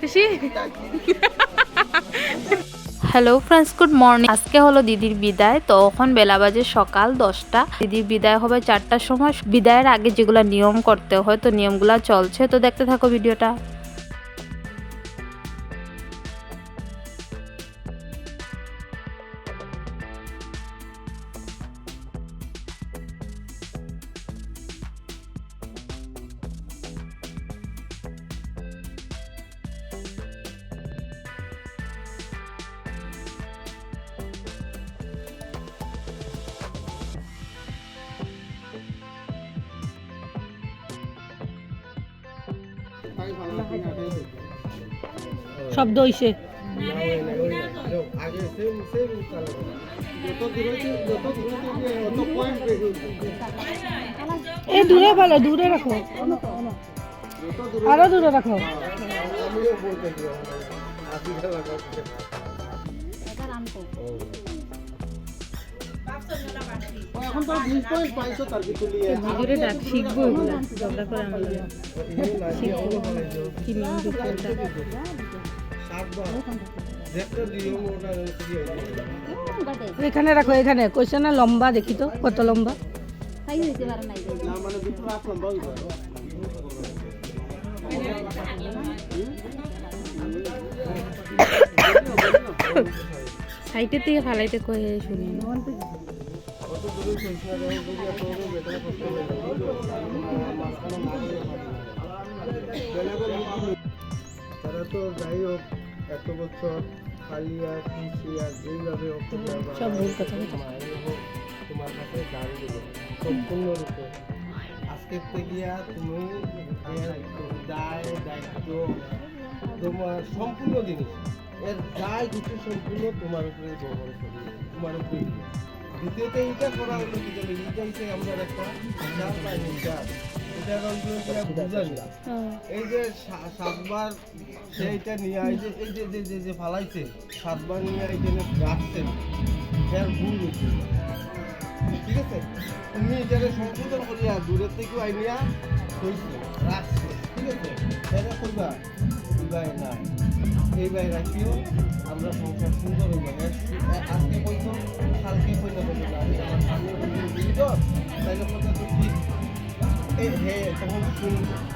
খুশি? Hello friends good morning আজকে হলো দিদির বিদায় তো এখন বেলা বাজে সকাল দশটা। দিদির বিদায় হবে চারটার সময়। বিদায়ের আগে যেগুলো নিয়ম করতে হয় তো নিয়মগুলো চলছে। তো দেখতে থাকো ভিডিওটা। শব্দ হইছে। এই দূরে ভালো দূরে রাখো। আরও দূরে রাখো। ভিডিওটা ডাক শিখব এগুলো ঝগড়া করে আমাদের শিখব কি নিয়ম বিচ্ছেদটা এখানে রাখো এখানে। কইছে না লম্বা দেখি তো কত লম্বা? সাইটের থেকে ফালাইতে কয়ে শুনি তারা তো যাই হোক এত বছর খালিয়া খুশিয়া যেইভাবে হোক সব ভুল কথা। হোক তোমার কাছে দেবে সম্পূর্ণরূপে। আজকের থেকে তুমি দায় দায়িত্ব তোমার সম্পূর্ণ জিনিস এর দায় কিছু সম্পূর্ণ তোমার উপরে বহন করবে তোমার উপরে দ্বিতীয়ত এইটা করা হলো কি জানি? এইটা হচ্ছে আমরা একটা চার পাই চার এটা কারণ বুঝানি এই যে সা- সাতবার সেইটা নিয়ে এই যে এই যে যে যে যে ফালাইছে সাতবার নিয়ে এখানে রাখছে এর ভুল হচ্ছে ঠিক আছে? তুমি এটাকে সংশোধন করিয়া দূরের থেকে আইনিয়া রাখছে। ঠিক আছে? এটা কইবা কইবাই না এই ভাই রাখিও আমরা সংসার সুন্দর হইব আজকে বলতো কালকে পয়সা না আমি আমার সামনে বুঝি তো তাইলে কথা এই হে তখন শুনব।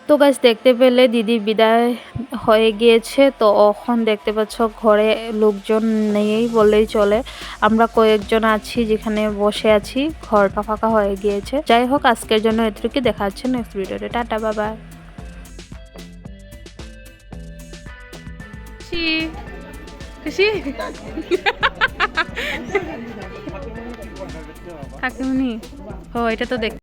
তো গাছ দেখতে পেলে দিদির বিদায় হয়ে গিয়েছে। তো এখন দেখতে পাচ্ছ ঘরে লোকজন নেই বললেই চলে। আমরা কয়েকজন আছি যেখানে বসে আছি ঘরটা ফাঁকা হয়ে গিয়েছে। যাই হোক আজকের জন্য এটুকু দেখা যাচ্ছে নেক্সট ভিডিওতে টাটা বাবা খুশি? খুশি? কাকিমনি? ও এটা তো দেখ